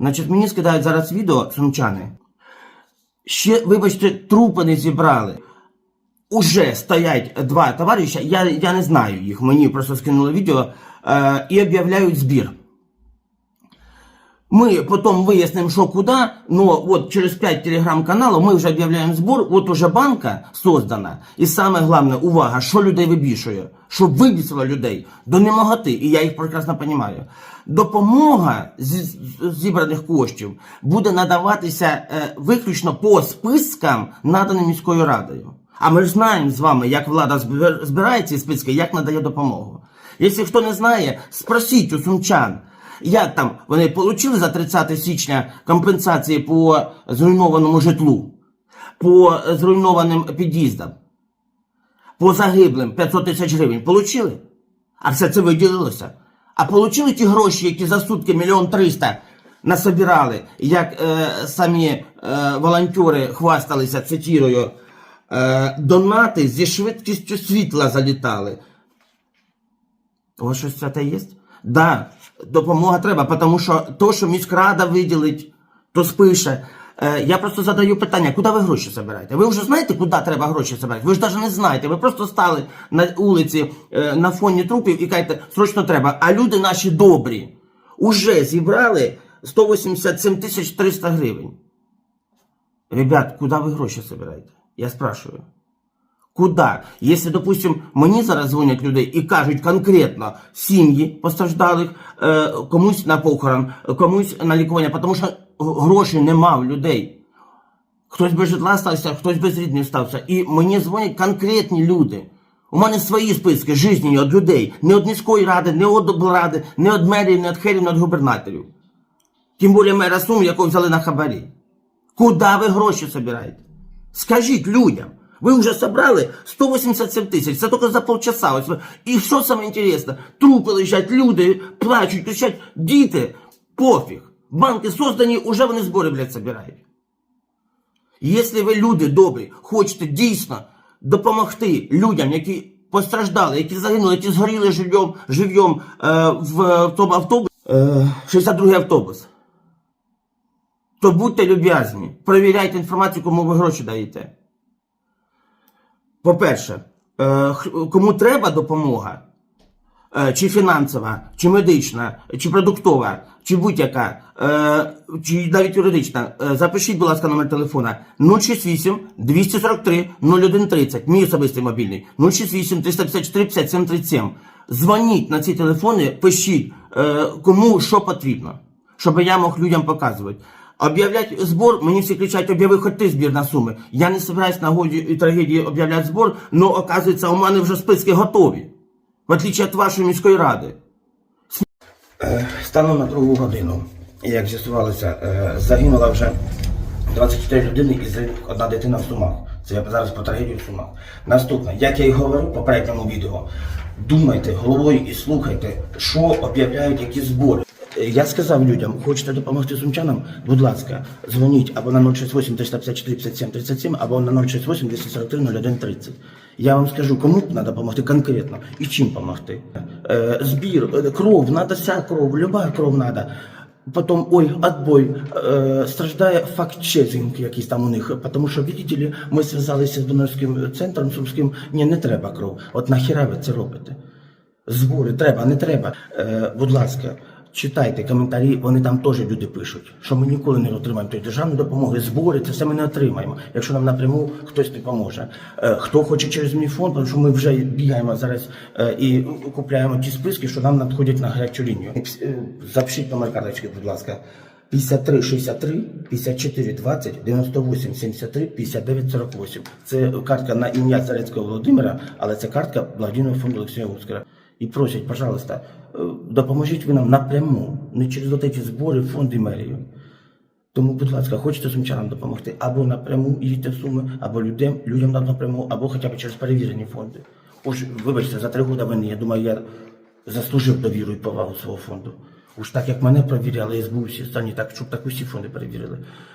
Значить, мені скидають зараз відео сумчани. Ще, вибачте, трупи не зібрали. Уже стоять два товариша, я, я не знаю їх, мені просто скинули відео е, і об'являють збір. Ми потім вияснимо, що куди, но от через 5 телеграм-каналів ми вже об'являємо збор, от уже банка создана. І саме головне, увага, що людей вибішує, що вибісило людей до немоготи, і я їх прекрасно розумію. Допомога з зібраних коштів буде надаватися е, виключно по спискам, наданим міською радою. А ми ж знаємо з вами, як влада збир- збирає ці списки, як надає допомогу. Якщо хто не знає, спросіть у сумчан. Як там вони отримали за 30 січня компенсації по зруйнованому житлу, по зруйнованим під'їздам, по загиблим 500 тисяч гривень? Получили? А все це виділилося. А получили ті гроші, які за сутки мільйон триста насобирали, як е, самі е, волонтери хвасталися, цитірую, е, донати зі швидкістю світла залітали. У щось це є? Да, допомога треба, тому що то, що міськрада виділить, то спише. Е, я просто задаю питання, куди ви гроші збираєте? Ви вже знаєте, куди треба гроші збирати? Ви ж навіть не знаєте. Ви просто стали на вулиці е, на фоні трупів і кажете, срочно треба. А люди наші добрі уже зібрали 187 тисяч 300 гривень. Ребят, куди ви гроші збираєте? Я спрашиваю. Куда? Якщо, допустим, мені зараз дзвонять людей і кажуть конкретно сім'ї постраждалих, е, комусь на похорон, комусь на лікування, тому що грошей нема в людей. Хтось без житла стався, хтось без рідних стався. І мені дзвонять конкретні люди. У мене свої списки жизненні від людей. Не від міської ради, не від облради, не від мерії, не від херів, не від губернаторів. Тим більше мера Сум, якого взяли на хабарі. Куди ви гроші збираєте? Скажіть людям. Ви вже собрали 187 тисяч, це тільки за полчаса. Ось І що саме інтересно, трупи лежать, люди плачуть, кричать, діти, пофіг. Банки создані, уже вони збори, блядь, собирають. Якщо ви, люди добрі, хочете дійсно допомогти людям, які постраждали, які загинули, які згоріли живьом, живьом е, в тому автобусі, е, 62-й автобус, то будьте люб'язні, перевіряйте інформацію, кому ви гроші даєте. По-перше, е, кому треба допомога, е, чи фінансова, чи медична, чи продуктова, чи будь-яка, е, чи навіть юридична, запишіть, будь ласка, номер телефона. 068 243 0130, мій особистий мобільний, 068 354 57 37. Дзвоніть на ці телефони, пишіть, кому що потрібно, щоб я мог людям показувати. Об'являть збор, мені всі кричать, об'яви хоч ти збір на суми. Я не собираюсь на годі і трагедії об'являти збор, але оказується, у мене вже списки готові. В отличие від вашої міської ради. Станом на другу годину, як з'ясувалося, е, загинула вже 24 людини і одна дитина в Сумах. Це я зараз про трагедію в Сумах. Наступне, як я і говорив в попередньому відео, думайте головою і слухайте, що об'являють які збори. Е, Я сказав людям, хочете допомогти сумчанам, будь ласка, дзвоніть або на 068 354 57 37, або на 068 243 01 30. Я вам скажу, кому треба допомогти конкретно і чим допомогти. Е, збір, е, кров, треба вся кров, люба кров треба. Потом, ой, отбой, е, страждає факт-чекінг якийсь там у них, тому що, видите ми зв'язалися з донорським центром сумським, ні, не треба кров. От нахіра ви це робите? Збори треба, не треба. Е, будь ласка, читайте коментарі, вони там теж люди пишуть, що ми ніколи не отримаємо тої державної допомоги, збори, це все ми не отримаємо, якщо нам напряму хтось не поможе. Е, хто хоче через мій фонд, тому що ми вже бігаємо зараз е, і купляємо ті списки, що нам надходять на гарячу лінію. Е, Запишіть номер карточки, будь ласка. 53 63 54 20 98 73 59 48. Це картка на ім'я Царецького Володимира, але це картка благодійного фонду Олексія Ускара. І просять, пожалуйста, е, допоможіть ви нам напряму, не через от ці збори, фонди мерію. Тому, будь ласка, хочете сумчанам допомогти, або напряму їдьте в суми, або людям, людям напряму, або хоча б через перевірені фонди. Уж, вибачте, за три роки війни, я думаю, я заслужив довіру і повагу свого фонду. Уж так як мене перевіряли СБУ всі останні, так щоб так усі фонди перевірили.